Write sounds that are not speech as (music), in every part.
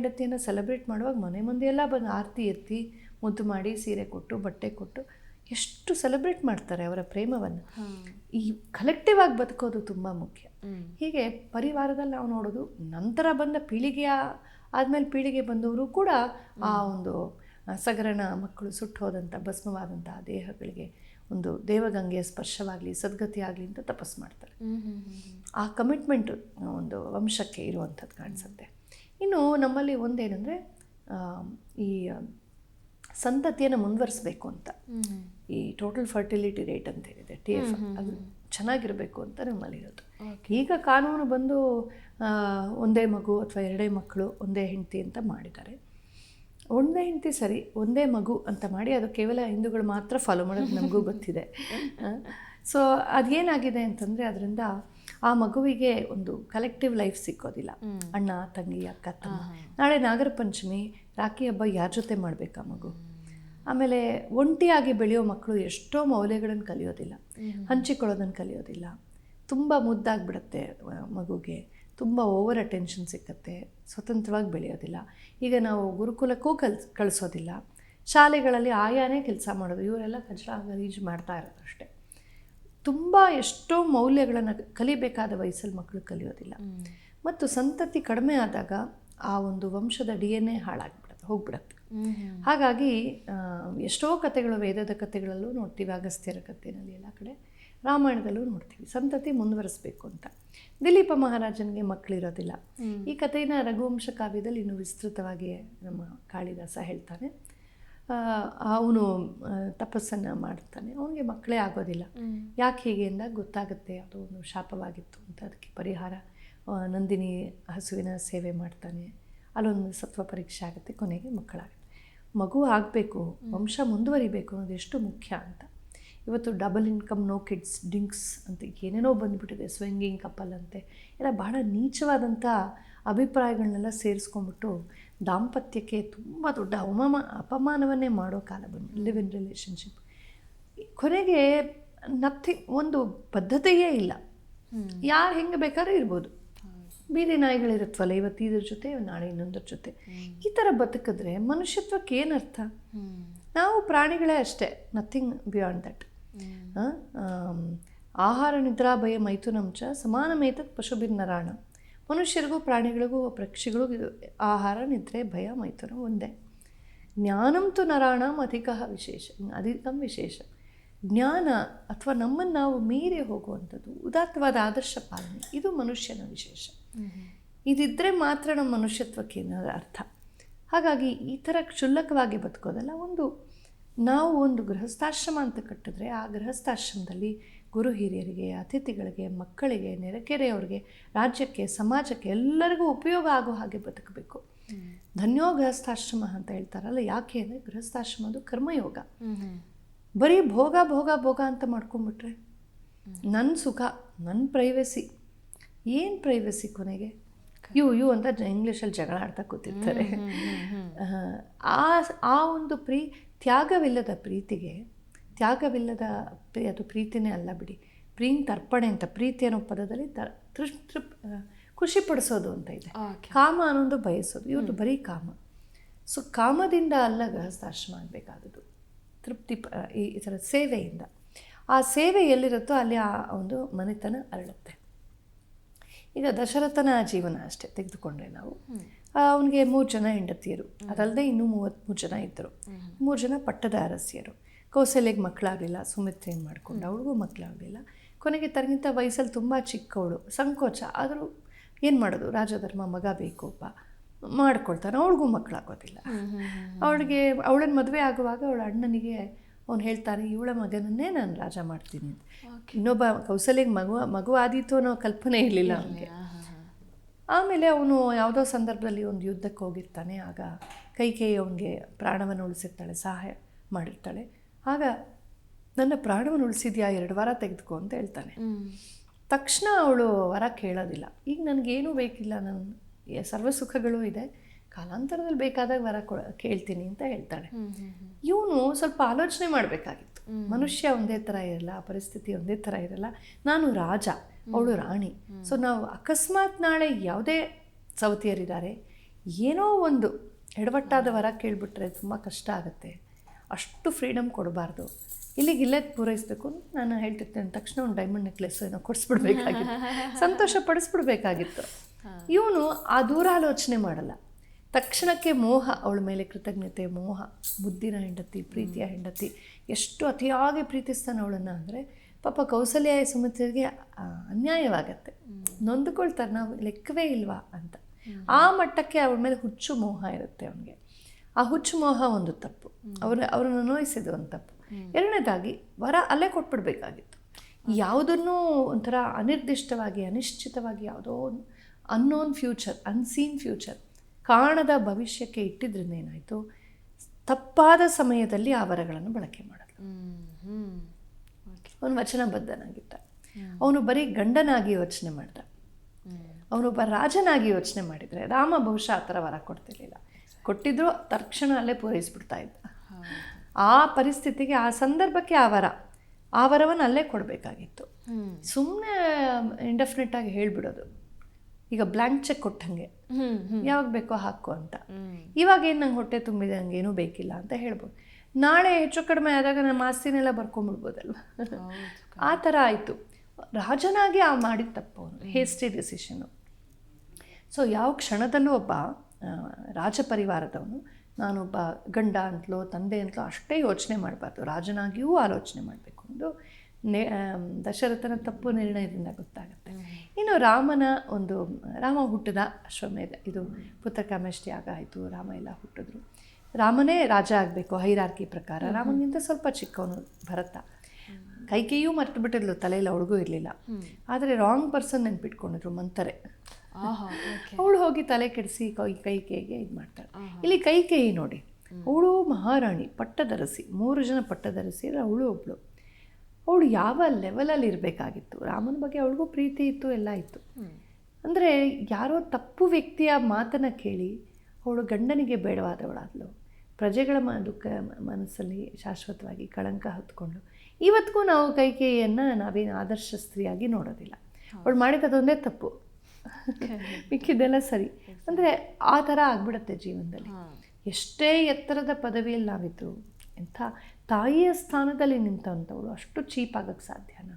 ಹೆಂಡತಿಯನ್ನು ಸೆಲೆಬ್ರೇಟ್ ಮಾಡುವಾಗ ಮನೆ ಮುಂದೆ ಎಲ್ಲ ಬಂದು ಆರತಿ ಎತ್ತಿ ಮುದ್ದು ಮಾಡಿ ಸೀರೆ ಕೊಟ್ಟು ಬಟ್ಟೆ ಕೊಟ್ಟು ಎಷ್ಟು ಸೆಲೆಬ್ರೇಟ್ ಮಾಡ್ತಾರೆ ಅವರ ಪ್ರೇಮವನ್ನು. ಈ ಕಲೆಕ್ಟಿವ್ ಆಗಿ ಬದುಕೋದು ತುಂಬ ಮುಖ್ಯ. ಹೀಗೆ ಪರಿವಾರದಲ್ಲಿ ನಾವು ನೋಡೋದು ನಂತರ ಬಂದ ಪೀಳಿಗೆಯ ಆದಮೇಲೆ ಪೀಳಿಗೆ ಬಂದವರು ಕೂಡ ಆ ಒಂದು ಸಗರಣ ಮಕ್ಕಳು ಸುಟ್ಟು ಹೋದಂಥ ಭಸ್ಮವಾದಂಥ ದೇಹಗಳಿಗೆ ಒಂದು ದೇವಗಂಗೆಯ ಸ್ಪರ್ಶವಾಗಲಿ ಸದ್ಗತಿ ಆಗಲಿ ಅಂತ ತಪಸ್ಸು ಮಾಡ್ತಾರೆ. ಆ ಕಮಿಟ್ಮೆಂಟು ಒಂದು ವಂಶಕ್ಕೆ ಇರುವಂಥದ್ದು ಕಾಣಿಸುತ್ತೆ. ಇನ್ನು ನಮ್ಮಲ್ಲಿ ಒಂದೇನೆಂದರೆ ಈ ಸಂತತಿಯನ್ನು ಮುಂದುವರಿಸಬೇಕು ಅಂತ. ಈ ಟೋಟಲ್ ಫರ್ಟಿಲಿಟಿ ರೇಟ್ ಅಂತ ಹೇಳಿದೆ ಟಿ ಎಫ್ ಅದು ಚೆನ್ನಾಗಿರಬೇಕು ಅಂತ ನಮ್ಮಲ್ಲಿ ಇರೋದು. ಈಗ ಕಾನೂನು ಬಂದು ಒಂದೇ ಮಗು ಅಥವಾ ಎರಡೇ ಮಕ್ಕಳು ಒಂದೇ ಹೆಂಡತಿ ಅಂತ ಮಾಡಿದ್ದಾರೆ. ಒಂದೇ ಹೆಂಡತಿ ಸರಿ ಒಂದೇ ಮಗು ಅಂತ ಮಾಡಿ ಅದು ಕೇವಲ ಹಿಂದೂಗಳು ಮಾತ್ರ ಫಾಲೋ ಮಾಡೋದು ನಮಗೂ ಗೊತ್ತಿದೆ. (laughs) ಸೊ ಅದೇನಾಗಿದೆ ಅಂತಂದರೆ ಅದರಿಂದ ಆ ಮಗುವಿಗೆ ಒಂದು ಕಲೆಕ್ಟಿವ್ ಲೈಫ್ ಸಿಕ್ಕೋದಿಲ್ಲ. ಅಣ್ಣ ತಂಗಿ ಅಕ್ಕ ತಮ್ಮ. ನಾಳೆ ನಾಗರ ಪಂಚಮಿ ರಾಖಿ ಹಬ್ಬ ಯಾರ ಜೊತೆ ಮಾಡಬೇಕಾ ಮಗು? ಆಮೇಲೆ ಒಂಟಿಯಾಗಿ ಬೆಳೆಯೋ ಮಕ್ಕಳು ಎಷ್ಟೋ ಮೌಲ್ಯಗಳನ್ನು ಕಲಿಯೋದಿಲ್ಲ. ಹಂಚಿಕೊಳ್ಳೋದನ್ನು ಕಲಿಯೋದಿಲ್ಲ. ತುಂಬ ಮುದ್ದಾಗಿಬಿಡುತ್ತೆ ಮಗುಗೆ. ತುಂಬ ಓವರ್ ಅಟೆನ್ಷನ್ ಸಿಕ್ಕತ್ತೆ. ಸ್ವತಂತ್ರವಾಗಿ ಬೆಳೆಯೋದಿಲ್ಲ. ಈಗ ನಾವು ಗುರುಕುಲಕ್ಕೂ ಕಲ್ ಕಳಿಸೋದಿಲ್ಲ. ಶಾಲೆಗಳಲ್ಲಿ ಆಯಾನೇ ಕೆಲಸ ಮಾಡೋದು. ಇವರೆಲ್ಲ ಕಚಡ ಗಲೀಜು ಮಾಡ್ತಾ ಇರೋದು ಅಷ್ಟೇ. ತುಂಬ ಎಷ್ಟೋ ಮೌಲ್ಯಗಳನ್ನು ಕಲಿಬೇಕಾದ ವಯಸ್ಸಲ್ಲಿ ಮಕ್ಕಳು ಕಲಿಯೋದಿಲ್ಲ. ಮತ್ತು ಸಂತತಿ ಕಡಿಮೆ ಆದಾಗ ಆ ಒಂದು ವಂಶದ ಡಿ ಎನ್ ಎ ಹಾಳಾಗ್ಬಿಡುತ್ತೆ ಹೋಗ್ಬಿಡುತ್ತೆ. ಹಾಗಾಗಿ ಎಷ್ಟೋ ಕಥೆಗಳು ವೇದದ ಕಥೆಗಳಲ್ಲೂ ನೋಡ್ತೀವಿ ಅಗಸ್ತ್ಯರ ಕಥೆನಲ್ಲಿ ಎಲ್ಲ ಕಡೆ. ರಾಮಾಯಣದಲ್ಲೂ ನೋಡ್ತೀವಿ ಸಂತತಿ ಮುಂದುವರಿಸಬೇಕು ಅಂತ. ದಿಲೀಪ ಮಹಾರಾಜನಿಗೆ ಮಕ್ಕಳಿರೋದಿಲ್ಲ. ಈ ಕಥೆನ ರಘುವಂಶ ಕಾವ್ಯದಲ್ಲಿ ಇನ್ನೂ ವಿಸ್ತೃತವಾಗಿ ನಮ್ಮ ಕಾಳಿದಾಸ ಹೇಳ್ತಾನೆ. ಅವನು ತಪಸ್ಸನ್ನು ಮಾಡ್ತಾನೆ. ಅವನಿಗೆ ಮಕ್ಕಳೇ ಆಗೋದಿಲ್ಲ. ಯಾಕೆ ಹೀಗೆ ಅಂದಾಗ ಗೊತ್ತಾಗುತ್ತೆ. ಅದು ಒಂದು ಶಾಪವಾಗಿತ್ತು ಅಂತ ಅದಕ್ಕೆ ಪರಿಹಾರ ನಂದಿನಿ ಹಸುವಿನ ಸೇವೆ ಮಾಡ್ತಾನೆ. ಅಲ್ಲೊಂದು ಸತ್ವ ಪರೀಕ್ಷೆ ಆಗುತ್ತೆ ಕೊನೆಗೆ ಮಕ್ಕಳಾಗುತ್ತೆ. ಮಗು ಆಗಬೇಕು ವಂಶ ಮುಂದುವರಿಬೇಕು ಅನ್ನೋದು ಎಷ್ಟು ಮುಖ್ಯ ಅಂತ. ಇವತ್ತು double income no kids dinks ಅಂತ ಏನೇನೋ ಬಂದುಬಿಟ್ಟಿದೆ. ಸ್ವಿಂಗಿಂಗ್ ಕಪಲ್ ಅಂತೆ. ಎಲ್ಲ ಬಹಳ ನೀಚವಾದಂಥ ಅಭಿಪ್ರಾಯಗಳನ್ನೆಲ್ಲ ಸೇರಿಸ್ಕೊಂಬಿಟ್ಟು ದಾಂಪತ್ಯಕ್ಕೆ ತುಂಬ ದೊಡ್ಡ ಅವಮಾನ ಅಪಮಾನವನ್ನೇ ಮಾಡೋ ಕಾಲ ಬಂದು ಲಿವ್ ಇನ್ ರಿಲೇಷನ್ಶಿಪ್ ಕೊನೆಗೆ ನಥಿಂಗ್ ಒಂದು ಬದ್ಧತೆಯೇ ಇಲ್ಲ. ಯಾರು ಹೆಂಗೆ ಬೇಕಾದ್ರೂ ಇರ್ಬೋದು. ಬೀದಿ ನಾಯಿಗಳಿರುತ್ತವಲ್ಲ ಇವತ್ತು ಇದ್ರ ಜೊತೆ ನಾಳೆ ಇನ್ನೊಂದ್ರ ಜೊತೆ. ಈ ಥರ ಬದುಕಿದ್ರೆ ಮನುಷ್ಯತ್ವಕ್ಕೆ ಏನರ್ಥ ನಾವು ಪ್ರಾಣಿಗಳೇ ಅಷ್ಟೇ ನಥಿಂಗ್ ಬಿಯಾಂಡ್ ದಟ್ ಆಹಾರ ನಿದ್ರಾ ಭಯ ಮೈಥುನಂ ಚ ಸಮಾನಮೇತತ್ ಪಶುಭಿನ್ನರಾಣ ಮನುಷ್ಯರಿಗೂ ಪ್ರಾಣಿಗಳಿಗೂ ಪಕ್ಷಿಗಳಿಗೂ ಇದು ಆಹಾರ, ನಿದ್ರೆ, ಭಯ, ಮೈಥುನ ಒಂದೇ. ಜ್ಞಾನಂತು ನರಾಣಂ ಅಧಿಕ ವಿಶೇಷ. ಅಧಿಕಂ ವಿಶೇಷ. ಜ್ಞಾನ ಅಥವಾ ನಮ್ಮನ್ನು ನಾವು ಮೀರಿ ಹೋಗುವಂಥದ್ದು ಉದಾತ್ತವಾದ ಆದರ್ಶ ಪಾಲನೆ. ಇದು ಮನುಷ್ಯನ ವಿಶೇಷ. ಇದಿದ್ದರೆ ಮಾತ್ರ ನಮ್ಮ ಮನುಷ್ಯತ್ವಕ್ಕೆ ಅರ್ಥ. ಹಾಗಾಗಿ ಈ ಥರ ಕ್ಷುಲ್ಲಕವಾಗಿ ಬದುಕೋದಲ್ಲ, ಒಂದು ನಾವು ಒಂದು ಗೃಹಸ್ಥಾಶ್ರಮ ಅಂತ ಕಟ್ಟಿದ್ರೆ ಆ ಗೃಹಸ್ಥಾಶ್ರಮದಲ್ಲಿ ಗುರು ಹಿರಿಯರಿಗೆ ಅತಿಥಿಗಳಿಗೆ ಮಕ್ಕಳಿಗೆ ನೆರೆಕೆರೆಯವ್ರಿಗೆ ರಾಜ್ಯಕ್ಕೆ ಸಮಾಜಕ್ಕೆ ಎಲ್ಲರಿಗೂ ಉಪಯೋಗ ಆಗೋ ಹಾಗೆ ಬದುಕಬೇಕು. ಧನ್ಯೋ ಗೃಹಸ್ಥಾಶ್ರಮ ಅಂತ ಹೇಳ್ತಾರಲ್ಲ ಯಾಕೆ ಅಂದರೆ ಗೃಹಸ್ಥಾಶ್ರಮದು ಕರ್ಮಯೋಗ. ಬರೀ ಭೋಗ ಭೋಗ ಭೋಗ ಅಂತ ಮಾಡ್ಕೊಂಬಿಟ್ರೆ ನನ್ನ ಸುಖ ನನ್ನ ಪ್ರೈವಸಿ ಏನು ಪ್ರೈವಸಿ ಕೊನೆಗೆ? ಯು ಯು ಅಂತ ಇಂಗ್ಲೀಷಲ್ಲಿ ಜಗಳ ಆಡ್ತಾ ಕೂತಿರ್ತಾರೆ ಆ ಆ ಒಂದು ಪ್ರೀ ತ್ಯಾಗವಿಲ್ಲದ ಪ್ರೀತಿಗೆ ತ್ಯಾಗವಿಲ್ಲದ ಪ್ರೀ ಅದು ಪ್ರೀತಿನೇ ಅಲ್ಲ ಬಿಡಿ. ಪ್ರೀನ್ ತರ್ಪಣೆ ಅಂತ ಪ್ರೀತಿ ಅನ್ನೋ ಪದದಲ್ಲಿ ತ ತೃಪ್ ತೃಪ್ ಖುಷಿ ಪಡಿಸೋದು ಅಂತ ಇದೆ. ಕಾಮ ಅನ್ನೋದು ಬಯಸೋದು. ಇವತ್ತು ಬರೀ ಕಾಮ. ಸೊ ಕಾಮದಿಂದ ಅಲ್ಲ ಗೃಹಸ್ಥಾಶ್ರಮ ಆಗಬೇಕಾದದ್ದು ತೃಪ್ತಿ ಪ ಈ ಥರ ಸೇವೆಯಿಂದ. ಆ ಸೇವೆ ಎಲ್ಲಿರುತ್ತೋ ಅಲ್ಲಿ ಆ ಒಂದು ಮನೆತನ ಅರಳುತ್ತೆ. ಈಗ ದಶರಥನ ಜೀವನ ಅಷ್ಟೇ ತೆಗೆದುಕೊಂಡ್ರೆ ನಾವು. ಅವನಿಗೆ ಮೂರು ಜನ ಹೆಂಡತಿಯರು. ಅದಲ್ಲದೆ ಇನ್ನೂ ಮೂವತ್ತ್ಮೂರು ಜನ ಇದ್ದರು. ಮೂರು ಜನ ಪಟ್ಟದ ಅರಸಿಯರು. ಕೌಸಲ್ಯಗೆ ಮಕ್ಕಳಾಗಲಿಲ್ಲ ಏನು ಮಾಡಿಕೊಂಡು ಅವಳಿಗೂ ಮಕ್ಕಳಾಗಲಿಲ್ಲ. ಕೊನೆಗೆ ತನಗಿಂತ ವಯಸ್ಸಲ್ಲಿ ತುಂಬ ಚಿಕ್ಕವಳು ಸಂಕೋಚ ಆದರೂ ಏನು ಮಾಡೋದು? ರಾಜಧರ್ಮ ಮಗ ಬೇಕುಪ್ಪ ಮಾಡ್ಕೊಳ್ತಾನೆ ಅವಳಿಗೂ ಮಕ್ಕಳಾಗೋದಿಲ್ಲ. ಅವಳಿಗೆ ಅವಳನ್ನ ಮದುವೆ ಆಗುವಾಗ ಅವಳ ಅಣ್ಣನಿಗೆ ಅವ್ನು ಹೇಳ್ತಾನೆ ಇವಳ ಮಗನನ್ನೇ ನಾನು ರಾಜ ಮಾಡ್ತೀನಿ ಅಂತ. ಇನ್ನೊಬ್ಬ ಕೌಸಲ್ಯಗೆ ಮಗು ಮಗು ಆದೀತು ಅನ್ನೋ ಕಲ್ಪನೆ ಇರಲಿಲ್ಲ ಅವನಿಗೆ. ಆಮೇಲೆ ಅವನು ಯಾವುದೋ ಸಂದರ್ಭದಲ್ಲಿ ಒಂದು ಯುದ್ಧಕ್ಕೆ ಹೋಗಿರ್ತಾನೆ ಆಗ ಕೈಕೇಯಿ ಅವನಿಗೆ ಪ್ರಾಣವನ್ನು ಉಳಿಸಿರ್ತಾಳೆ ಸಹಾಯ ಮಾಡಿರ್ತಾಳೆ. ಆಗ ನನ್ನ ಪ್ರಾಣವನ್ನು ಉಳಿಸಿದ್ಯಾ ಎರಡು ವಾರ ತೆಗೆದುಕೋ ಅಂತ ಹೇಳ್ತಾನೆ. ತಕ್ಷಣ ಅವಳು ವರ ಕೇಳೋದಿಲ್ಲ. ಈಗ ನನಗೇನೂ ಬೇಕಿಲ್ಲ ನನ್ನ ಸರ್ವ ಸುಖಗಳು ಇದೆ ಕಾಲಾಂತರದಲ್ಲಿ ಬೇಕಾದಾಗ ವರ ಕೊ ಕೇಳ್ತೀನಿ ಅಂತ ಹೇಳ್ತಾಳೆ. ಇವನು ಸ್ವಲ್ಪ ಆಲೋಚನೆ ಮಾಡಬೇಕಾಗಿತ್ತು. ಮನುಷ್ಯ ಒಂದೇ ಥರ ಇರಲ್ಲ ಪರಿಸ್ಥಿತಿ ಒಂದೇ ಥರ ಇರಲ್ಲ. ನಾನು ರಾಜ ಅವಳು ರಾಣಿ. ಸೊ ನಾವು ಅಕಸ್ಮಾತ್ ನಾಳೆ ಯಾವುದೇ ಸವತಿಯರಿದ್ದಾರೆ ಏನೋ ಒಂದು ಎಡವಟ್ಟಾದ ವರ ಕೇಳಿಬಿಟ್ರೆ ತುಂಬ ಕಷ್ಟ ಆಗುತ್ತೆ. ಅಷ್ಟು ಫ್ರೀಡಮ್ ಕೊಡಬಾರ್ದು. ಇಲ್ಲಿಗೆ ಇಲ್ಲೇ ಪೂರೈಸಬೇಕು ನಾನು ಹೇಳ್ತಿರ್ತೇನೆ. ತಕ್ಷಣ ಒಂದು ಡೈಮಂಡ್ ನೆಕ್ಲೆಸ್ ಏನೋ ಕೊಡಿಸ್ಬಿಡ್ಬೇಕಾಗಿತ್ತು. (laughs) ಸಂತೋಷ ಪಡಿಸ್ಬಿಡ್ಬೇಕಾಗಿತ್ತು. ಇವನು ಆ ದೂರಾಲೋಚನೆ ಮಾಡಲ್ಲ. ತಕ್ಷಣಕ್ಕೆ ಮೋಹ ಅವಳ ಮೇಲೆ ಕೃತಜ್ಞತೆ ಮೋಹ ಬುದ್ಧಿನ ಹೆಂಡತಿ ಪ್ರೀತಿಯ ಹೆಂಡತಿ ಎಷ್ಟು ಅತಿಯಾಗಿ ಪ್ರೀತಿಸ್ತಾನೆ ಅವಳನ್ನು ಅಂದರೆ ಪಾಪ ಕೌಸಲ್ಯ ಸಮಸ್ಯೆಗೆ ಅನ್ಯಾಯವಾಗತ್ತೆ. ನೊಂದುಕೊಳ್ತಾರೆ ನಾವು ಲೆಕ್ಕವೇ ಇಲ್ವಾ ಅಂತ. ಆ ಮಟ್ಟಕ್ಕೆ ಅವಳ ಮೇಲೆ ಹುಚ್ಚು ಮೋಹ ಇರುತ್ತೆ ಅವನಿಗೆ. ಆ ಹುಚ್ಚುಮೋಹ ಒಂದು ತಪ್ಪು. ಅವ್ರ ಅವ್ರನ್ನ ನೋಯಿಸಿದ್ದು ಒಂದು ತಪ್ಪು. ಎರಡನೇದಾಗಿ ವರ ಅಲ್ಲೇ ಕೊಟ್ಬಿಡ್ಬೇಕಾಗಿತ್ತು. ಯಾವುದನ್ನು ಒಂಥರ ಅನಿರ್ದಿಷ್ಟವಾಗಿ, ಅನಿಶ್ಚಿತವಾಗಿ ಯಾವುದೋ ಅನ್ನೋನ್ ಫ್ಯೂಚರ್ ಅನ್ಸೀನ್ ಫ್ಯೂಚರ್ ಕಾಣದ ಭವಿಷ್ಯಕ್ಕೆ ಇಟ್ಟಿದ್ರಿಂದ ಏನಾಯಿತು? ತಪ್ಪಾದ ಸಮಯದಲ್ಲಿ ಆ ವರಗಳನ್ನು ಬಳಕೆ ಮಾಡಲ್ಲ ಅವನು ವಚನಬದ್ಧನಾಗಿದ್ದ. ಅವನು ಬರೀ ಗಂಡನಾಗಿ ಯೋಚನೆ ಮಾಡ್ದ. ಅವನೊಬ್ಬ ರಾಜನಾಗಿ ಯೋಚನೆ ಮಾಡಿದರೆ ರಾಮ ಬಹುಶಃ ಆ ಥರ ವರ ಕೊಡ್ತಿರ್ಲಿಲ್ಲ. ಕೊಟ್ಟಿದ್ರು ತಕ್ಷಣ ಅಲ್ಲೇ ಪೂರೈಸ್ಬಿಡ್ತಾ ಇದ್ದ. ಆ ಪರಿಸ್ಥಿತಿಗೆ ಆ ಸಂದರ್ಭಕ್ಕೆ ಆ ವರ ಆ ವರವನ್ನು ಅಲ್ಲೇ ಕೊಡಬೇಕಾಗಿತ್ತು. ಸುಮ್ಮನೆ ಇಂಡೆಫಿನೆಟ್ ಆಗಿ ಹೇಳ್ಬಿಡೋದು. ಈಗ ಬ್ಲ್ಯಾಂಕ್ ಚೆಕ್ ಕೊಟ್ಟಂಗೆ ಯಾವಾಗ ಬೇಕೋ ಹಾಕು ಅಂತ. ಇವಾಗ ಏನು ನಂಗೆ ಹೊಟ್ಟೆ ತುಂಬಿದೆ ನಂಗೆ ಏನೂ ಬೇಕಿಲ್ಲ ಅಂತ ಹೇಳ್ಬೋದು. ನಾಳೆ ಹೆಚ್ಚು ಕಡಿಮೆ ಆದಾಗ ನಮ್ಮ ಆಸ್ತಿನೆಲ್ಲ ಬರ್ಕೊಂಬಿಡ್ಬೋದಲ್ವ? ಆ ಥರ ಆಯಿತು. ರಾಜನಾಗಿ ಆ ಮಾಡಿದ ತಪ್ಪು ಹೇಸ್ಟಿ ಡಿಸಿಷನು. ಸೊ ಯಾವ ಕ್ಷಣದಲ್ಲೂ ಒಬ್ಬ ರಾಜಪರಿವಾರದವನು. ನಾನೊಬ್ಬ ಗಂಡ ಅಂತಲೋ ತಂದೆ ಅಂತಲೋ ಅಷ್ಟೇ ಯೋಚನೆ ಮಾಡಬಾರ್ದು. ರಾಜನಾಗಿಯೂ ಆಲೋಚನೆ ಮಾಡಬೇಕು ಒಂದು ನೆ ದಶರಥನ ತಪ್ಪು ನಿರ್ಣಯದಿಂದ ಗೊತ್ತಾಗುತ್ತೆ. ಇನ್ನು ರಾಮನ ಒಂದು ರಾಮ ಹುಟ್ಟಿದ ಅಶ್ವಮೇಧ ಇದು ಪುತ್ರಕಾಮೇಷ್ಟಿ ಆಗ ಆಯಿತು ರಾಮ ಎಲ್ಲ ಹುಟ್ಟಿದ್ರು. ರಾಮನೇ ರಾಜ ಆಗಬೇಕು ಹೈರಾರ್ಕಿ ಪ್ರಕಾರ. ರಾಮನಿಗಿಂತ ಸ್ವಲ್ಪ ಚಿಕ್ಕವನು ಭರತ. ಕೈಕೇಯೂ ಮರ್ತು ಬಿಟ್ಟಿದ್ಲು ತಲೆಯಲ್ಲಿ ಅವಳಿಗೂ ಇರಲಿಲ್ಲ. ಆದರೆ ರಾಂಗ್ ಪರ್ಸನ್ ನೆನ್ಪಿಟ್ಕೊಂಡಿದ್ರು ಮಂತರೆ. ಅವಳು ಹೋಗಿ ತಲೆ ಕೆಡಿಸಿ ಕೈ ಕೈಕೇಯಿಗೆ ಇದು ಮಾಡ್ತಾಳೆ. ಇಲ್ಲಿ ಕೈಕೇಯಿ ನೋಡಿ. ಅವಳು ಮಹಾರಾಣಿ ಪಟ್ಟದರಸಿ ಮೂರು ಜನ ಪಟ್ಟದರಸಿ ಅವಳು ಒಬ್ಳು. ಅವಳು ಯಾವ ಲೆವೆಲಲ್ಲಿ ಇರಬೇಕಾಗಿತ್ತು? ರಾಮನ ಬಗ್ಗೆ ಅವಳಿಗೂ ಪ್ರೀತಿ ಇತ್ತು ಎಲ್ಲ ಇತ್ತು. ಅಂದರೆ ಯಾರೋ ತಪ್ಪು ವ್ಯಕ್ತಿಯ ಮಾತನ್ನು ಕೇಳಿ ಅವಳು ಗಂಡನಿಗೆ ಬೇಡವಾದವಳಾದಳು ಪ್ರಜೆಗಳ ಮ ದುಃಖ ಮನಸ್ಸಲ್ಲಿ ಶಾಶ್ವತವಾಗಿ ಕಳಂಕ ಹೊತ್ಕೊಂಡು. ಇವತ್ತಿಗೂ ನಾವು ಕೈಕೇಯಿಯನ್ನು ನಾವೇನು ಆದರ್ಶ ಸ್ತ್ರೀಯಾಗಿ ನೋಡೋದಿಲ್ಲ. ಅವಳು ಮಾಡಿದ್ದದೊಂದೇ ತಪ್ಪು. (laughs) ಮಿಕ್ಕಿದ್ದೆಲ್ಲ ಸರಿ. ಅಂದರೆ ಆ ಥರ ಆಗ್ಬಿಡುತ್ತೆ ಜೀವನದಲ್ಲಿ. ಎಷ್ಟೇ ಎತ್ತರದ ಪದವಿಯಲ್ಲಿ ನಾವಿದ್ರು ಎಂಥ ತಾಯಿಯ ಸ್ಥಾನದಲ್ಲಿ ನಿಂತವಂಥವ್ರು ಅಷ್ಟು ಚೀಪ್ ಆಗೋಕ್ಕೆ ಸಾಧ್ಯನ?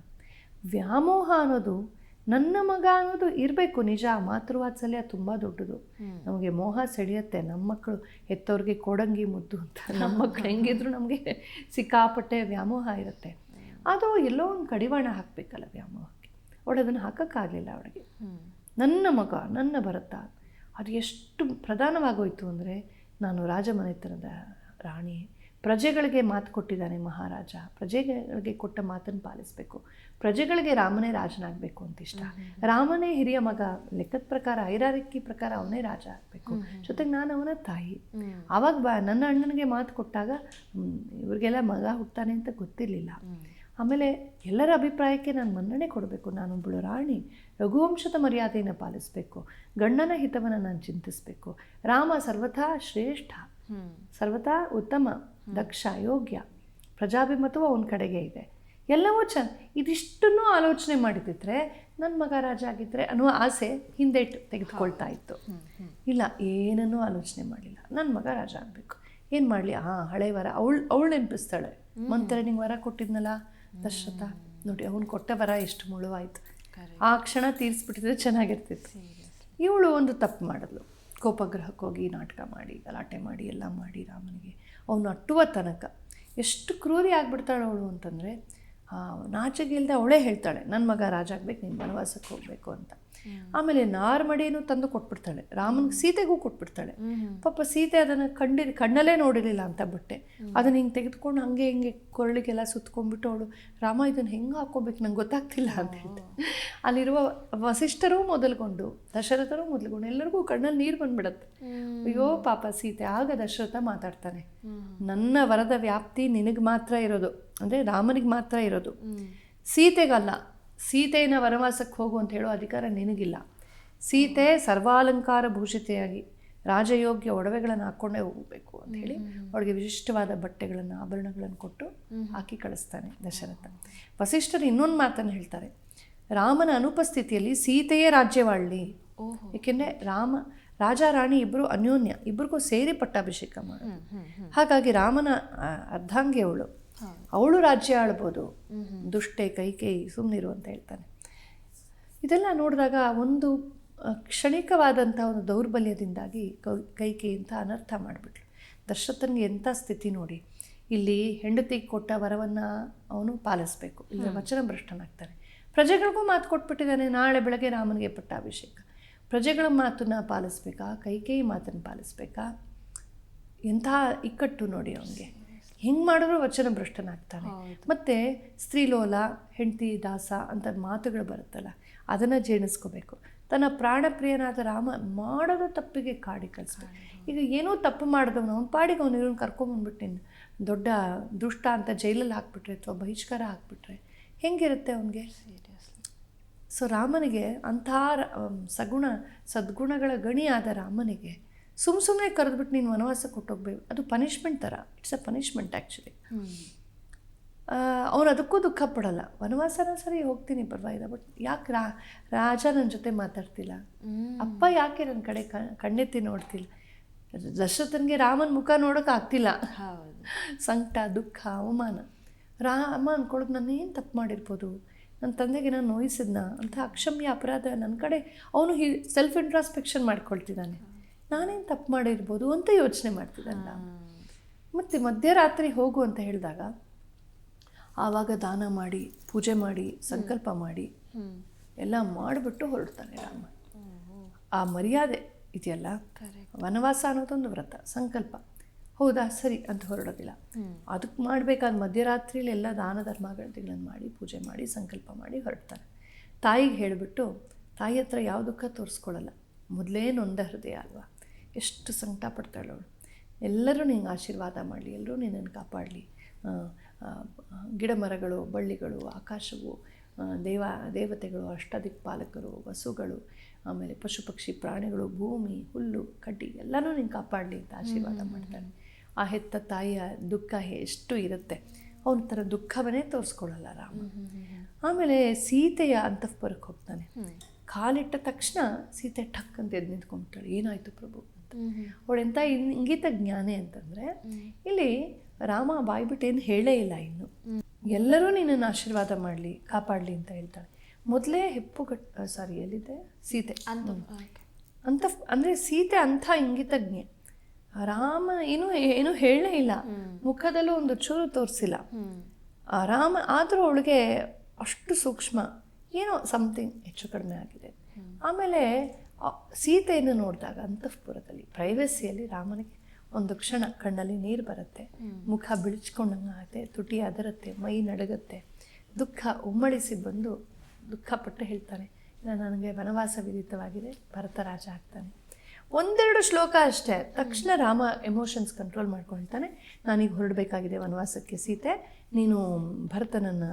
ವ್ಯಾಮೋಹ ಅನ್ನೋದು ನನ್ನ ಮಗ ಅನ್ನೋದು ಇರಬೇಕು ನಿಜ ಮಾತೃವಾತ್ಸಲ್ಯ ತುಂಬ ದೊಡ್ಡದು. ನಮಗೆ ಮೋಹ ಸೆಳೆಯುತ್ತೆ ನಮ್ಮ ಮಕ್ಕಳು ಹೆತ್ತವ್ರಿಗೆ ಕೊಡಂಗಿ ಮುದ್ದು ಅಂತ. ನಮ್ಮ ಮಕ್ಕಳು ಹೆಂಗಿದ್ರು ನಮಗೆ ಸಿಕ್ಕಾಪಟ್ಟೆ ವ್ಯಾಮೋಹ ಇರುತ್ತೆ. ಆದರೂ ಎಲ್ಲೋ ಒಂದು ಕಡಿವಾಣ ಹಾಕಬೇಕಲ್ಲ ವ್ಯಾಮೋಹಕ್ಕೆ. ಅವಳು ಅದನ್ನು ಹಾಕೋಕ್ಕಾಗಲಿಲ್ಲ ಅವಳಿಗೆ ನನ್ನ ಮಗ ನನ್ನ ಭರತ ಅದು ಎಷ್ಟು ಪ್ರಧಾನವಾಗೋಯ್ತು ಅಂದರೆ ನಾನು ರಾಜಮನೆತನದ ರಾಣಿ. ಪ್ರಜೆಗಳಿಗೆ ಮಾತು ಕೊಟ್ಟಿದ್ದಾನೆ ಮಹಾರಾಜ. ಪ್ರಜೆಗಳಿಗೆ ಕೊಟ್ಟ ಮಾತನ್ನು ಪಾಲಿಸಬೇಕು. ಪ್ರಜೆಗಳಿಗೆ ರಾಮನೇ ರಾಜನಾಗಬೇಕು ಅಂತ ಇಷ್ಟ ರಾಮನೇ ಹಿರಿಯ ಮಗ. ಲೆಕ್ಕದ ಪ್ರಕಾರ ಐರಾರಿಕಿ ಪ್ರಕಾರ ಅವನೇ ರಾಜ ಆಗಬೇಕು. ಜೊತೆಗೆ ನಾನು ಅವನ ತಾಯಿ. ಆವಾಗ ಬ ನನ್ನ ಅಣ್ಣನಿಗೆ ಮಾತು ಕೊಟ್ಟಾಗ ಇವ್ರಿಗೆಲ್ಲ ಮಗ ಹುಟ್ಟಾನೆ ಅಂತ ಗೊತ್ತಿರಲಿಲ್ಲ. ಆಮೇಲೆ ಎಲ್ಲರ ಅಭಿಪ್ರಾಯಕ್ಕೆ ನಾನು ಮನ್ನಣೆ ಕೊಡಬೇಕು. ನಾನೊಬ್ಬಳು ರಾಣಿ. ರಘುವಂಶದ ಮರ್ಯಾದೆಯನ್ನು ಪಾಲಿಸಬೇಕು. ಗಂಡನ ಹಿತವನ್ನು ನಾನು ಚಿಂತಿಸಬೇಕು. ರಾಮ ಸರ್ವಥಾ ಶ್ರೇಷ್ಠ. ಸರ್ವಥಾ ಉತ್ತಮ ದಕ್ಷ ಯೋಗ್ಯ. ಪ್ರಜಾಭಿಮತವು ಅವನ ಕಡೆಗೆ ಇದೆ. ಎಲ್ಲವೂ ಚೆನ್ನ ಇದಿಷ್ಟನ್ನು ಆಲೋಚನೆ ಮಾಡಿದ್ರೆ ನನ್ನ ಮಗ ರಾಜ ಆಗಿದ್ದರೆ ಅನ್ನುವ ಆಸೆ ಹಿಂದೆ ತೆಗೆದುಕೊಳ್ತಾ ಇತ್ತು. ಇಲ್ಲ ಏನನ್ನೂ ಆಲೋಚನೆ ಮಾಡಲಿಲ್ಲ. ನನ್ನ ಮಗ ರಾಜ ಆಗಬೇಕು. ಏನು ಮಾಡಲಿ? ಹಾಂ ಹಳೆ ವರ. ಅವಳು ಅವಳು ನೆನಪಿಸ್ತಾಳೆ. ಮಂತ್ರ ನಿಂಗೆ ವರ ಕೊಟ್ಟಿದ್ನಲ್ಲ ದಶರಥ. ನೋಡಿ ಅವನು ಕೊಟ್ಟ ವರ ಎಷ್ಟು ಮುಳುವಾಯಿತು. ಆ ಕ್ಷಣ ತೀರಿಸ್ಬಿಟ್ಟಿದ್ರೆ ಚೆನ್ನಾಗಿರ್ತಿತ್ತು. ಇವಳು ಒಂದು ತಪ್ಪು ಮಾಡಿದ್ಲು. ಕೋಪಗ್ರಹಕ್ಕೆ ಹೋಗಿ ನಾಟಕ ಮಾಡಿ, ಗಲಾಟೆ ಮಾಡಿ, ಎಲ್ಲ ಮಾಡಿ ರಾಮನಿಗೆ. ಅವನು ಅಟ್ಟುವ ತನಕ. ಎಷ್ಟು ಕ್ರೂರಿ ಆಗಿಬಿಡ್ತಾಳೆ ಅವಳು ಅಂತಂದರೆ ನಾಚಿಗೆ ಇಲ್ಲದೆ ಅವಳೇ ಹೇಳ್ತಾಳೆ ನನ್ನ ಮಗ ರಾಜ ಆಗ್ಬೇಕು ನೀನು ವನವಾಸಕ್ಕೆ ಹೋಗಬೇಕು ಅಂತ. ಆಮೇಲೆ ನಾರ್ಮಡಿನೂ ತಂದು ಕೊಟ್ಬಿಡ್ತಾಳೆ. ರಾಮನಿಗೆ ಸೀತೆಗೂ ಕೊಟ್ಬಿಡ್ತಾಳೆ. ಪಾಪ ಸೀತೆ ಅದನ್ನು ಕಂಡಿ ಕಣ್ಣಲ್ಲೇ ನೋಡಿರಲಿಲ್ಲ ಅಂತ ಬಟ್ಟೆ. ಅದನ್ನು ಹಿಂಗೆ ತೆಗೆದುಕೊಂಡು ಹಂಗೆ ಹಿಂಗೆ ಕೊರಳಿಗೆಲ್ಲ ಸುತ್ಕೊಂಡ್ಬಿಟ್ಟು ಅವಳು ರಾಮ ಇದನ್ನು ಹೆಂಗೆ ಹಾಕೋಬೇಕು ನಂಗೆ ಗೊತ್ತಾಗ್ತಿಲ್ಲ ಅಂತ ಹೇಳ್ತಾರೆ ಅಲ್ಲಿರುವ ವಸಿಷ್ಠರೂ ಮೊದಲುಗೊಂಡು ದಶರಥರೂ ಮೊದಲುಗೊಂಡು ಎಲ್ಲರಿಗೂ ಕಣ್ಣಲ್ಲಿ ನೀರು ಬಂದ್ಬಿಡತ್ತೆ. ಅಯ್ಯೋ ಪಾಪ ಸೀತೆ ಆಗ ದಶರಥ ಮಾತಾಡ್ತಾನೆ. ನನ್ನ ವರದ ವ್ಯಾಪ್ತಿ ನಿನಗೆ ಮಾತ್ರ ಇರೋದು ಅಂದರೆ ರಾಮನಿಗೆ ಮಾತ್ರ ಇರೋದು. ಸೀತೆಗಲ್ಲ ಸೀತೆಯನ್ನು ವನವಾಸಕ್ಕೆ ಹೋಗು ಅಂತ ಹೇಳೋ ಅಧಿಕಾರ ನಿನಗಿಲ್ಲ. ಸೀತೆ ಸರ್ವಾಲಂಕಾರ ಭೂಷಿತೆಯಾಗಿ ರಾಜಯೋಗ್ಯ ಒಡವೆಗಳನ್ನು ಹಾಕ್ಕೊಂಡೇ ಹೋಗಬೇಕು ಅಂತ ಹೇಳಿ ಅವಳಿಗೆ ವಿಶಿಷ್ಟವಾದ ಬಟ್ಟೆಗಳನ್ನು ಆಭರಣಗಳನ್ನು ಕೊಟ್ಟು ಹಾಕಿ ಕಳಿಸ್ತಾನೆ ದಶರಥ ವಸಿಷ್ಠರು ಇನ್ನೊಂದು ಮಾತನ್ನು ಹೇಳ್ತಾರೆ. ರಾಮನ ಅನುಪಸ್ಥಿತಿಯಲ್ಲಿ ಸೀತೆಯೇ ರಾಜ್ಯವಾಳಲಿ ಏಕೆಂದರೆ ರಾಮ ರಾಜ ರಾಣಿ ಇಬ್ಬರು ಅನ್ಯೋನ್ಯ ಇಬ್ಬರಿಗೂ ಸೇರಿ ಪಟ್ಟಾಭಿಷೇಕ ಮಾಡ. ಹಾಗಾಗಿ ರಾಮನ ಅರ್ಧಾಂಗಿಯವಳು. ಅರ್ಧಾಂಗಿ ಅವಳು ರಾಜ್ಯ ಆಳ್ಬೋದು. ದುಷ್ಟೆ ಕೈಕೇಯಿ ಸುಮ್ಮನಿರು ಅಂತ ಹೇಳ್ತಾನೆ. ಇದೆಲ್ಲ ನೋಡಿದಾಗ ಒಂದು ಕ್ಷಣಿಕವಾದಂಥ ಒಂದು ದೌರ್ಬಲ್ಯದಿಂದಾಗಿ ಕೈ ಕೈಕೇಯಿ ಅಂತ ಅನರ್ಥ ಮಾಡಿಬಿಟ್ಲು. ದರ್ಶತನಿಗೆ ಎಂಥ ಸ್ಥಿತಿ ನೋಡಿ. ಇಲ್ಲಿ ಹೆಂಡತಿಗೆ ಕೊಟ್ಟ ವರವನ್ನು ಅವನು ಪಾಲಿಸಬೇಕು. ಇಲ್ಲ ವಚನ ಭ್ರಷ್ಟನಾಗ್ತಾನೆ. ಪ್ರಜೆಗಳಿಗೂ ಮಾತು ಕೊಟ್ಬಿಟ್ಟಿದ್ದಾನೆ. ನಾಳೆ ಬೆಳಗ್ಗೆ ರಾಮನಿಗೆ ಪಟ್ಟಾಭಿಷೇಕ. ಪ್ರಜೆಗಳ ಮಾತನ್ನು ಪಾಲಿಸ್ಬೇಕಾ? ಕೈಕೇಯಿ ಮಾತನ್ನು ಪಾಲಿಸ್ಬೇಕಾ? ಎಂಥ ಇಕ್ಕಟ್ಟು ನೋಡಿ ಅವನಿಗೆ. ಹೆಂಗೆ ಮಾಡಿದ್ರು ವಚನ ಭ್ರಷ್ಟನಾಗ್ತಾನೆ. ಮತ್ತು ಸ್ತ್ರೀಲೋಲ ಹೆಂಡತಿ ದಾಸ ಅಂತ ಮಾತುಗಳು ಬರುತ್ತಲ್ಲ ಅದನ್ನು ಜೀರ್ಣಿಸ್ಕೋಬೇಕು. ತನ್ನ ಪ್ರಾಣಪ್ರಿಯನಾದ ರಾಮ ಮಾಡೋದು ತಪ್ಪಿಗೆ ಕಾಡಿ ಕಳಿಸ್ಬೇಕು ಈಗ ಏನೋ ತಪ್ಪು ಮಾಡಿದವನು ಅವ್ನು ಪಾಡಿಗೆ ಅವನು ಇವ್ರನ್ನ ಕರ್ಕೊಂಬಂದ್ಬಿಟ್ಟು ನೀನು ದೊಡ್ಡ ದುಷ್ಟ ಅಂತ ಜೈಲಲ್ಲಿ ಹಾಕ್ಬಿಟ್ರೆ ಅಥವಾ ಬಹಿಷ್ಕಾರ ಹಾಕ್ಬಿಟ್ರೆ ಹೆಂಗಿರುತ್ತೆ ಅವನಿಗೆ? ಸೊ ರಾಮನಿಗೆ ಅಂಥ ಸಗುಣ ಸದ್ಗುಣಗಳ ಗಣಿಯಾದ ರಾಮನಿಗೆ ಸುಮ್ಮ ಸುಮ್ಮನೆ ಕರೆದ್ಬಿಟ್ಟು ನೀನು ವನವಾಸ ಕೊಟ್ಟೋಗ್ಬೇಕು ಅದು ಪನಿಷ್ಮೆಂಟ್ ಥರ ಇಟ್ಸ್ ಅ ಪನಿಷ್ಮೆಂಟ್ ಆ್ಯಕ್ಚುಲಿ ಅವನು ಅದಕ್ಕೂ ದುಃಖ ಪಡೋಲ್ಲ. ವನವಾಸನ ಸರಿ ಹೋಗ್ತೀನಿ ಪರವಾಗಿಲ್ಲ. ಬಟ್ ಯಾಕೆ ರಾ ರಾಜ ನನ್ನ ಜೊತೆ ಮಾತಾಡ್ತಿಲ್ಲ? ಅಪ್ಪ ಯಾಕೆ ನನ್ನ ಕಡೆ ಕಣ್ಣೆತ್ತಿ ನೋಡ್ತಿಲ್ಲ? ದಶರಥನಿಗೆ ರಾಮನ ಮುಖ ನೋಡೋಕೆ ಆಗ್ತಿಲ್ಲ. ಸಂಕಟ ದುಃಖ ಅವಮಾನ. ರಾಮ ಅನ್ಕೊಳ್ಳೋದು ನಾನು ಏನು ತಪ್ಪು ಮಾಡಿರ್ಬೋದು? ನನ್ನ ತಂದೆಗೆ ನಾನು ನೋಯಿಸಿದ್ನ? ಅಂತ ಅಕ್ಷಮ್ಯ ಅಪರಾಧ ನನ್ನ ಕಡೆ ಅವನು ಹಿ ಸೆಲ್ಫ್ ಇಂಟ್ರಾಸ್ಪೆಕ್ಷನ್ ಮಾಡ್ಕೊಳ್ತಿದ್ದಾನೆ. ನಾನೇನು ತಪ್ಪು ಮಾಡಿರ್ಬೋದು ಅಂತ ಯೋಚನೆ ಮಾಡ್ತಿದ್ದಲ್ಲ. ಮತ್ತು ಮಧ್ಯರಾತ್ರಿ ಹೋಗು ಅಂತ ಹೇಳಿದಾಗ ಆವಾಗ ದಾನ ಮಾಡಿ ಪೂಜೆ ಮಾಡಿ ಸಂಕಲ್ಪ ಮಾಡಿ ಎಲ್ಲ ಮಾಡಿಬಿಟ್ಟು ಹೊರಡ್ತಾನೆ ರಾಮ. ಆ ಮರ್ಯಾದೆ ಇದೆಯಲ್ಲ? ವನವಾಸ ಅನ್ನೋದೊಂದು ವ್ರತ ಸಂಕಲ್ಪ. ಹೌದಾ? ಸರಿ ಅಂತ ಹೊರಡೋದಿಲ್ಲ. ಅದಕ್ಕೆ ಮಾಡಬೇಕಾದ ಮಧ್ಯರಾತ್ರಿಲಿ ಎಲ್ಲ ದಾನ ಧರ್ಮಗಳನ್ನು ಮಾಡಿ ಪೂಜೆ ಮಾಡಿ ಸಂಕಲ್ಪ ಮಾಡಿ ಹೊರಡ್ತಾನೆ. ತಾಯಿಗೆ ಹೇಳಿಬಿಟ್ಟು ತಾಯಿ ಹತ್ರ ಯಾವ ದುಃಖ ತೋರಿಸ್ಕೊಳ್ಳಲ್ಲ ಮೊದಲೇ ನೊಂದ ಹೃದಯ ಅಲ್ವಾ? ಎಷ್ಟು ಸಂಕಟ ಪಡ್ತಾಳೆ ಅವಳು. ಎಲ್ಲರೂ ನಿಂಗೆ ಆಶೀರ್ವಾದ ಮಾಡಲಿ ಎಲ್ಲರೂ ನಿನ್ನನ್ನು ಕಾಪಾಡಲಿ. ಗಿಡ ಮರಗಳು ಬಳ್ಳಿಗಳು ಆಕಾಶವು ದೇವ ದೇವತೆಗಳು ಅಷ್ಟದಿಕ್ಪಾಲಕರು ವಸುಗಳು ಆಮೇಲೆ ಪಶು ಪಕ್ಷಿ ಪ್ರಾಣಿಗಳು ಭೂಮಿ ಹುಲ್ಲು ಕಡ್ಡಿ ಎಲ್ಲನೂ ನಿಂಗೆ ಕಾಪಾಡಲಿ ಅಂತ ಆಶೀರ್ವಾದ ಮಾಡ್ತಾನೆ ಆ ಹೆತ್ತ ತಾಯಿಯ ದುಃಖ ಎಷ್ಟು ಇರುತ್ತೆ. ಅವನ ಥರ ದುಃಖವನ್ನೇ ತೋರಿಸ್ಕೊಳ್ಳಲ್ಲ ರಾಮ. ಆಮೇಲೆ ಸೀತೆಯ ಅಂತಃಪುರಕ್ಕೆ ಹೋಗ್ತಾನೆ. ಕಾಲಿಟ್ಟ ತಕ್ಷಣ ಸೀತೆ ಠಕ್ ಅಂತ ಎದ್ದು ನಿಂತ್ಕೊಂಡ್ಬಿಟ್ಟಾಳೆ. ಏನಾಯಿತು ಪ್ರಭು? ಅಂತ. ಅವಳೆಂಥ ಇಂಗಿತ ಜ್ಞಾನಿ ಅಂತಂದರೆ ಇಲ್ಲಿ ರಾಮ ಬಾಯ್ಬಿಟ್ಟು ಏನು ಹೇಳೇ ಇಲ್ಲ ಇನ್ನು. ಎಲ್ಲರೂ ನಿನ್ನನ್ನು ಆಶೀರ್ವಾದ ಮಾಡಲಿ ಕಾಪಾಡಲಿ ಅಂತ ಹೇಳ್ತಾಳೆ. ಮೊದಲೇ ಹೆಪ್ಪುಗಟ್ ಸಾರಿ ಎಲ್ಲಿದೆ? ಸೀತೆ. ಅಂತ ಅಂದರೆ ಸೀತೆ ಅಂಥ ಇಂಗಿತಜ್ಞೆ ರಾಮ ಏನು ಏನು ಹೇಳಲೇ ಇಲ್ಲ. ಮುಖದಲ್ಲೂ ಒಂದು ಚೂರು ತೋರಿಸಿಲ್ಲ. ಆರಾಮ ರಾಮ ಆದರೂ ಅವಳಿಗೆ ಅಷ್ಟು ಸೂಕ್ಷ್ಮ ಏನೋ ಸಮಥಿಂಗ್ ಹೆಚ್ಚು ಕಡಿಮೆ ಆಗಿದೆ. ಆಮೇಲೆ ಸೀತೆಯನ್ನು ನೋಡಿದಾಗ ಅಂತಃಪುರದಲ್ಲಿ ಪ್ರೈವಸಿಯಲ್ಲಿ ರಾಮನಿಗೆ ಒಂದು ಕ್ಷಣ ಕಣ್ಣಲ್ಲಿ ನೀರು ಬರುತ್ತೆ. ಮುಖ ಬಿಳಿಸ್ಕೊಂಡಂಗೆ ಆಗುತ್ತೆ ತುಟಿ ಅದರತ್ತೆ ಮೈ ನಡಗುತ್ತೆ. ದುಃಖ ಉಮ್ಮಳಿಸಿ ಬಂದು ದುಃಖಪಟ್ಟು ಹೇಳ್ತಾನೆ ನನಗೆ ವನವಾಸ ವಿಧಿತವಾಗಿದೆ ಭರತ ರಾಜ ಆಗ್ತಾನೆ. ಒಂದೆರಡು ಶ್ಲೋಕ ಅಷ್ಟೇ. ತಕ್ಷಣ ರಾಮ ಎಮೋಷನ್ಸ್ ಕಂಟ್ರೋಲ್ ಮಾಡ್ಕೊಳ್ತಾನೆ. ನಾನೀಗ ಹೊರಡಬೇಕಾಗಿದೆ ವನವಾಸಕ್ಕೆ ಸೀತೆ. ನೀನು ಭರತನನ್ನು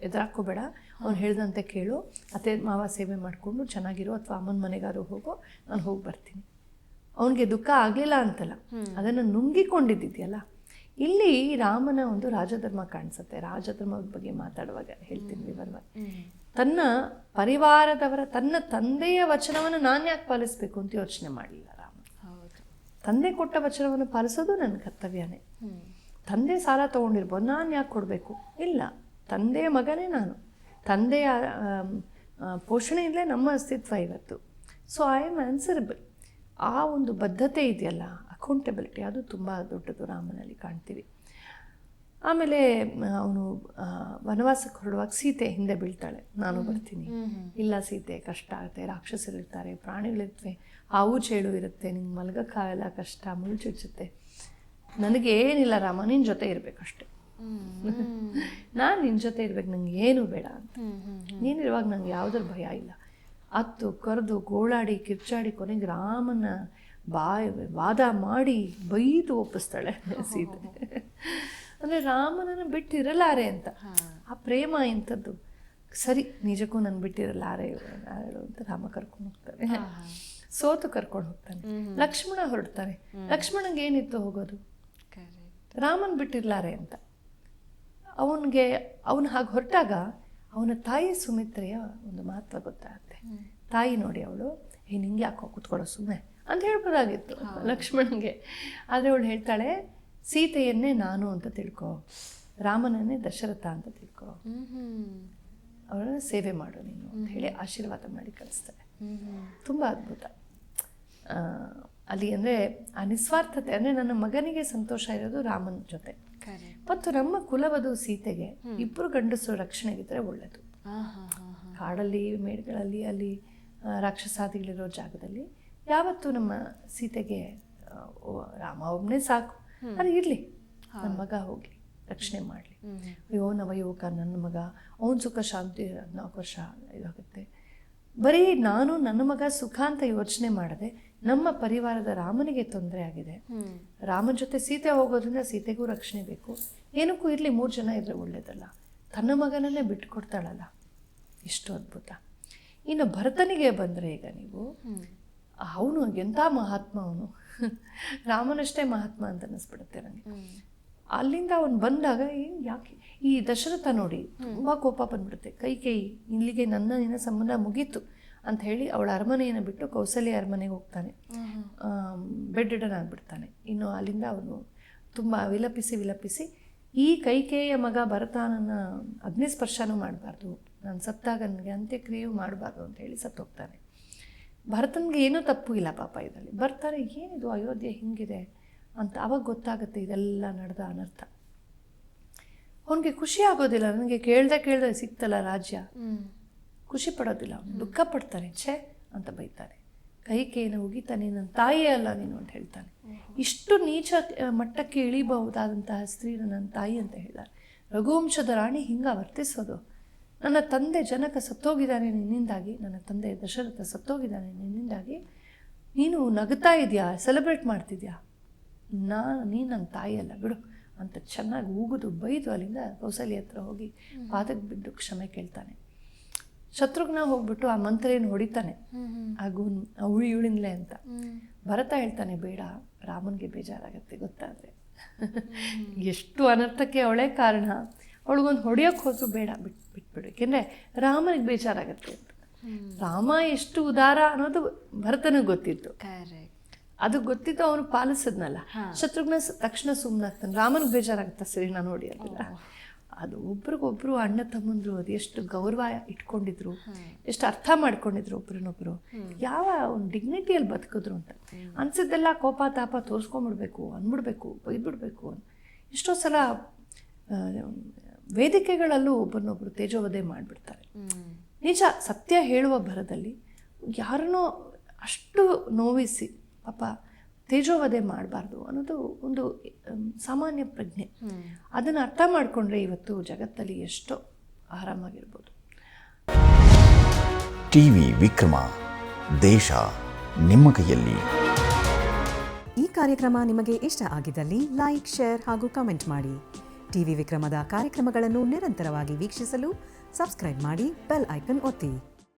ಎದುರಾಕೋಬೇಡ ಅವ್ನು ಹೇಳ್ದಂತೆ ಕೇಳು ಅತ್ತೆ ಮಾವ ಸೇವೆ ಮಾಡಿಕೊಂಡು ಚೆನ್ನಾಗಿರು ಅಥವಾ ಅಮ್ಮನ ಮನೆಗಾದ್ರು ಹೋಗೋ ನಾನು ಹೋಗಿ ಬರ್ತೀನಿ. ಅವನಿಗೆ ದುಃಖ ಆಗಲಿಲ್ಲ ಅಂತಲ್ಲ ಅದನ್ನು ನುಂಗಿಕೊಂಡಿದ್ದಿದೆಯಲ್ಲ ಇಲ್ಲಿ ರಾಮನ ಒಂದು ರಾಜಧರ್ಮ ಕಾಣಿಸುತ್ತೆ. ರಾಜಧರ್ಮದ ಬಗ್ಗೆ ಮಾತಾಡುವಾಗ ಹೇಳ್ತೀನಿ ವಿವರವಾಗಿ. ತನ್ನ ಪರಿವಾರದವರ ತನ್ನ ತಂದೆಯ ವಚನವನ್ನು ನಾನು ಯಾಕೆ ಪಾಲಿಸಬೇಕು ಅಂತ ಯೋಚನೆ ಮಾಡಲಿಲ್ಲ ರಾಮ. ತಂದೆ ಕೊಟ್ಟ ವಚನವನ್ನು ಪಾಲಿಸೋದು ನನ್ನ ಕರ್ತವ್ಯನೇ. ತಂದೆ ಸಾಲ ತೊಗೊಂಡಿರ್ಬೋದು ನಾನು ಯಾಕೆ ಕೊಡಬೇಕು? ಇಲ್ಲ. ತಂದೆಯ ಮಗನೇ ನಾನು. ತಂದೆಯ ಪೋಷಣೆಯಲ್ಲೇ ನಮ್ಮ ಅಸ್ತಿತ್ವ ಇವತ್ತು ಸೊ ಐ ಆಮ್ ಆನ್ಸರಬಲ್ ಆ ಒಂದು ಬದ್ಧತೆ ಇದೆಯಲ್ಲ ಅಕೌಂಟೆಬಿಲಿಟಿ ಅದು ತುಂಬ ದೊಡ್ಡದು ರಾಮನಲ್ಲಿ ಕಾಣ್ತೀವಿ. ಆಮೇಲೆ ಅವನು ವನವಾಸಕ್ಕೆ ಹೊರಡುವಾಗ ಸೀತೆ ಹಿಂದೆ ಬೀಳ್ತಾಳೆ. ನಾನು ಬರ್ತೀನಿ. ಇಲ್ಲ ಸೀತೆ ಕಷ್ಟ ಆಗುತ್ತೆ ರಾಕ್ಷಸರಿರ್ತಾರೆ ಪ್ರಾಣಿಗಳಿರ್ತವೆ ಹಾವು ಚೇಳು ಇರುತ್ತೆ ನಿಂಗೆ ಮಲಗಕ್ಕಾಗಲ್ಲ ಕಷ್ಟ ಮುಳ್ಳು ಚುಚ್ಚುತ್ತೆ. ನನಗೇನಿಲ್ಲ ರಾಮ ನಿನ್ನ ಜೊತೆ ಇರಬೇಕಷ್ಟೆ. ನಾನು ನಿನ್ನ ಜೊತೆ ಇರ್ಬೇಕು ನಂಗೆ ಏನು ಬೇಡ ಅಂತ. ನೀನಿರುವಾಗ ನಂಗೆ ಯಾವುದ್ರ ಭಯ ಇಲ್ಲ. ಅತ್ತು ಕರೆದು ಗೋಳಾಡಿ ಕಿರ್ಚಾಡಿ ಕೊನೆಗೆ ರಾಮನ ಬಾಯ್ ವಾದ ಮಾಡಿ ಬೈದು ಒಪ್ಪಿಸ್ತಾಳೆ (laughs) ಸೀತೆ. ಅಂದರೆ ರಾಮನನ್ನು ಬಿಟ್ಟಿರಲಾರೆ ಅಂತ. ಆ ಪ್ರೇಮ ಇಂಥದ್ದು ಸರಿ ನಿಜಕ್ಕೂ ನಾನು ಬಿಟ್ಟಿರಲಾರೆ ಯಾರು ಅಂತ ರಾಮ ಕರ್ಕೊಂಡು ಹೋಗ್ತಾನೆ. ಸೋತು ಕರ್ಕೊಂಡು ಹೋಗ್ತಾನೆ. ಲಕ್ಷ್ಮಣ ಹೊರಡ್ತಾನೆ. ಲಕ್ಷ್ಮಣಗೆ ಏನಿತ್ತು ಹೋಗೋದು? ರಾಮನ್ ಬಿಟ್ಟಿರ್ಲಾರೆ ಅಂತ. ಅವನಿಗೆ ಅವನು ಹಾಗೆ ಹೊರಟಾಗ ಅವನ ತಾಯಿ ಸುಮಿತ್ರೆಯ ಒಂದು ಮಹತ್ವ ಗೊತ್ತಾಗುತ್ತೆ. ತಾಯಿ ನೋಡಿ ಅವಳು ಏ ನಿಂಗೆ ಯಾಕೋ ಕೂತ್ಕೊಳ್ಳೋ ಸುಮ್ಮನೆ ಅಂತ ಹೇಳ್ಬೋದಾಗಿತ್ತು ಲಕ್ಷ್ಮಣನಿಗೆ ಆದರೆ ಅವಳು ಹೇಳ್ತಾಳೆ ಸೀತೆಯನ್ನೇ ನಾನು ಅಂತ ತಿಳ್ಕೊ ರಾಮನನ್ನೇ ದಶರಥ ಅಂತ ತಿಳ್ಕೊ. ಅವಳನ್ನ ಸೇವೆ ಮಾಡು ನೀನು ಅಂತ ಹೇಳಿ ಆಶೀರ್ವಾದ ಮಾಡಿ ಕಳಿಸ್ತಾರೆ ತುಂಬ ಅದ್ಭುತ. ಅಲ್ಲಿ ಅಂದರೆ ಆ ನಿಸ್ವಾರ್ಥತೆ ಅಂದರೆ ನನ್ನ ಮಗನಿಗೆ ಸಂತೋಷ ಇರೋದು ರಾಮನ ಜೊತೆ. ಮತ್ತು ನಮ್ಮ ಕುಲವದು ಸೀತೆಗೆ ಇಬ್ಬರು ಗಂಡಸರು ರಕ್ಷಣೆಗಿದ್ರೆ ಒಳ್ಳೆಯದು ಕಾಡಲ್ಲಿ ಮೇಡ್ಗಳಲ್ಲಿ ಅಲ್ಲಿ ರಾಕ್ಷಸಾದಿಗಳಿರೋ ಜಾಗದಲ್ಲಿ ಯಾವತ್ತೂ ನಮ್ಮ ಸೀತೆಗೆ ರಾಮ ಒಬ್ಬನೇ ಸಾಕು. ಅದು ಇರಲಿ. ನನ್ನ ಮಗ ಹೋಗಲಿ ರಕ್ಷಣೆ ಮಾಡಲಿ. ಅಯ್ಯೋ ನವಯುವಕ ನನ್ನ ಮಗ. ಅವನ ಸುಖ ಶಾಂತಿ ಹದಿನಾಲ್ಕು ವರ್ಷ ಇದಾಗುತ್ತೆ. ಬರೀ ನಾನು ನನ್ನ ಮಗ ಸುಖ ಅಂತ ಯೋಚನೆ ಮಾಡದೆ ನಮ್ಮ ಪರಿವಾರದ ರಾಮನಿಗೆ ತೊಂದರೆ ಆಗಿದೆ. ರಾಮನ ಜೊತೆ ಸೀತೆ ಹೋಗೋದ್ರಿಂದ ಸೀತೆಗೂ ರಕ್ಷಣೆ ಬೇಕು. ಏನಕ್ಕೂ ಇರಲಿ ಮೂರು ಜನ ಇದ್ರೆ ಒಳ್ಳೇದಲ್ಲ. ತನ್ನ ಮಗನನ್ನೇ ಬಿಟ್ಟುಕೊಡ್ತಾಳಲ್ಲ ಎಷ್ಟು ಅದ್ಭುತ. ಇನ್ನು ಭರತನಿಗೆ ಬಂದರೆ ಈಗ ನೀವು ಅವನು ಎಂಥ ಮಹಾತ್ಮ ಅವನು? (laughs) ರಾಮನಷ್ಟೇ ಮಹಾತ್ಮ ಅಂತ ಅನ್ನಿಸ್ಬಿಡುತ್ತೆ ನನಗೆ. ಅಲ್ಲಿಂದ ಅವನು ಬಂದಾಗ ಏನು ಯಾಕೆ? ಈ ದಶರಥ ನೋಡಿ ತುಂಬ ಕೋಪ ಬಂದ್ಬಿಡುತ್ತೆ. ಕೈ ಕೈ ಇಲ್ಲಿಗೆ ನನ್ನ ನಿನ್ನ ಸಂಬಂಧ ಮುಗೀತು ಅಂತ ಹೇಳಿ ಅವಳ ಅರಮನೆಯನ್ನು ಬಿಟ್ಟು ಕೌಸಲ್ಯ ಅರಮನೆಗೆ ಹೋಗ್ತಾನೆ. ಬೆಡ್ಡಿಡನ್ ಆಗಿಬಿಡ್ತಾನೆ. ಇನ್ನು ಅಲ್ಲಿಂದ ಅವನು ತುಂಬ ವಿಲಪಿಸಿ ವಿಲಪಿಸಿ ಈ ಕೈಕೇಯ ಮಗ ಭರತಾನನ ಅಗ್ನಿಸ್ಪರ್ಶನೂ ಮಾಡಬಾರ್ದು. ನಾನು ಸತ್ತಾಗ ನನಗೆ ಅಂತ್ಯಕ್ರಿಯೆಯೂ ಮಾಡಬಾರ್ದು ಅಂತ ಹೇಳಿ ಸತ್ತೋಗ್ತಾನೆ. ಭರತನಿಗೆ ಏನೂ ತಪ್ಪು ಇಲ್ಲ ಪಾಪ ಇದರಲ್ಲಿ. ಬರ್ತಾರೆ ಏನಿದು ಅಯೋಧ್ಯೆ ಹಿಂಗಿದೆ? ಅಂತ ಅವಾಗ ಗೊತ್ತಾಗುತ್ತೆ ಇದೆಲ್ಲ ನಡೆದ ಅನರ್ಥ. ಅವನಿಗೆ ಖುಷಿ ಆಗೋದಿಲ್ಲ. ನನಗೆ ಕೇಳ್ದೆ ಕೇಳ್ದೆ ಸಿಕ್ತಲ್ಲ ರಾಜ್ಯ. ಖುಷಿ ಪಡೋದಿಲ್ಲ ಅವನು. ದುಃಖ ಪಡ್ತಾನೆ. ಛೇ ಅಂತ ಬೈತಾನೆ ಕೈ ಕೇನು ಉಗಿತಾನೆ. ನನ್ನ ತಾಯಿಯೇ ಅಲ್ಲ ನೀನು ಅಂತ ಹೇಳ್ತಾನೆ. ಇಷ್ಟು ನೀಚ ಮಟ್ಟಕ್ಕೆ ಇಳಿಬಹುದಾದಂತಹ ಸ್ತ್ರೀನ ನನ್ನ ತಾಯಿ ಅಂತ ಹೇಳ್ತಾರೆ ರಘುವಂಶದ ರಾಣಿ ಹಿಂಗ ವರ್ತಿಸೋದು. ನನ್ನ ತಂದೆ ಜನಕ ಸತ್ತೋಗಿದ್ದಾನೆ ನಿನ್ನಿಂದಾಗಿ ನನ್ನ ತಂದೆ ದಶರಥ ಸತ್ತೋಗಿದ್ದಾನೆ ನಿನ್ನಿಂದಾಗಿ. ನೀನು ನಗ್ತಾ ಇದೆಯಾ? ಸೆಲೆಬ್ರೇಟ್ ಮಾಡ್ತಿದ್ಯಾ? ನಾ ನೀನು ನನ್ನ ತಾಯಿ ಅಲ್ಲ ಬಿಡು. ಅಂತ ಚೆನ್ನಾಗಿ ಊಗುದು ಬೈದು ಅಲ್ಲಿಂದ ಕೌಸಲ್ಯ ಹತ್ರ ಹೋಗಿ ಪಾದಕ್ಕೆ ಬಿದ್ದು ಕ್ಷಮೆ ಕೇಳ್ತಾನೆ. ಶತ್ರುಘ್ನ ಹೋಗ್ಬಿಟ್ಟು ಆ ಮಂತ್ರ ಏನು ಹೊಡಿತಾನೆ ಆ ಗೂನ್ ಉಳಿ ಉಳಿನ್ಲೆ ಅಂತ. ಭರತ ಹೇಳ್ತಾನೆ ಬೇಡ ರಾಮನ್ಗೆ ಬೇಜಾರಾಗತ್ತೆ ಗೊತ್ತಾದ್ರೆ. (laughs) ಎಷ್ಟು ಅನರ್ಥಕ್ಕೆ ಅವಳೇ ಕಾರಣ. ಅವಳಿಗೊಂದು ಹೊಡಿಯೋಕೆ ಹೋದ್ರು ಬೇಡ ಬಿಟ್ ಬಿಟ್ಬಿಡು. ಯಾಕೆಂದ್ರೆ ರಾಮನಿಗೆ ಬೇಜಾರಾಗತ್ತೆ ಅಂತ. ರಾಮ ಎಷ್ಟು ಉದಾರ ಅನ್ನೋದು ಭರತನಿಗೆ ಗೊತ್ತಿತ್ತು. ಕರೆಕ್ಟ್ ಅದು ಗೊತ್ತಿದ್ದು ಅವನು ಪಾಲಿಸಿದ್ನಲ್ಲ. ಶತ್ರುಘ್ನ ತಕ್ಷಣ ಸುಮ್ಮನಾಗ್ತಾನೆ ರಾಮನಿಗೆ ಬೇಜಾರಾಗುತ್ತಾ ಸರಿ ನಾನು ನೋಡಿ ಅದನ್ನ ಅದು ಒಬ್ರಿಗೊಬ್ರು ಅಣ್ಣ ತಮ್ಮಂದ್ರು ಅದು ಎಷ್ಟು ಗೌರವ ಇಟ್ಕೊಂಡಿದ್ರು ಎಷ್ಟು ಅರ್ಥ ಮಾಡ್ಕೊಂಡಿದ್ರು ಒಬ್ರನ್ನೊಬ್ರು. ಯಾವ ಒಂದು ಡಿಗ್ನಿಟಿಯಲ್ಲಿ ಬದುಕಿದ್ರು ಅಂತ. ಅನ್ಸಿದ್ದೆಲ್ಲ ಕೋಪ ತಾಪ ತೋರಿಸ್ಕೊಂಡ್ಬಿಡ್ಬೇಕು ಅಂದ್ಬಿಡ್ಬೇಕು ಬೈದ್ಬಿಡ್ಬೇಕು ಅಂತ. ಎಷ್ಟೋ ಸಲ ವೇದಿಕೆಗಳಲ್ಲೂ ಒಬ್ಬರನ್ನೊಬ್ರು ತೇಜೋವಧೆ ಮಾಡಿಬಿಡ್ತಾರೆ. ನಿಜ ಸತ್ಯ ಹೇಳುವ ಭರದಲ್ಲಿ ಯಾರನ್ನೋ ಅಷ್ಟು ನೋವಿಸಿ ಪಾಪ ತೇಜೋವಧೆ ಮಾಡಬಾರ್ದು ಅನ್ನೋದು ಒಂದು ಸಾಮಾನ್ಯ ಪ್ರಜ್ಞೆ. ಅದನ್ನು ಅರ್ಥ ಮಾಡಿಕೊಂಡ್ರೆ ಇವತ್ತು ಜಗತ್ತಲ್ಲಿ ಎಷ್ಟೋ ಆರಾಮಾಗಿರ್ಬೋದು. ಟಿ ವಿ ವಿಕ್ರಮ ದೇಶ ನಿಮ್ಮ ಕೈಯಲ್ಲಿ. ಈ ಕಾರ್ಯಕ್ರಮ ನಿಮಗೆ ಇಷ್ಟ ಆಗಿದ್ದಲ್ಲಿ ಲೈಕ್ ಶೇರ್ ಹಾಗೂ ಕಮೆಂಟ್ ಮಾಡಿ. ಟಿವಿ ವಿಕ್ರಮದ ಕಾರ್ಯಕ್ರಮಗಳನ್ನು ನಿರಂತರವಾಗಿ ವೀಕ್ಷಿಸಲು ಸಬ್ಸ್ಕ್ರೈಬ್ ಮಾಡಿ ಬೆಲ್ ಐಕನ್ ಒತ್ತಿ.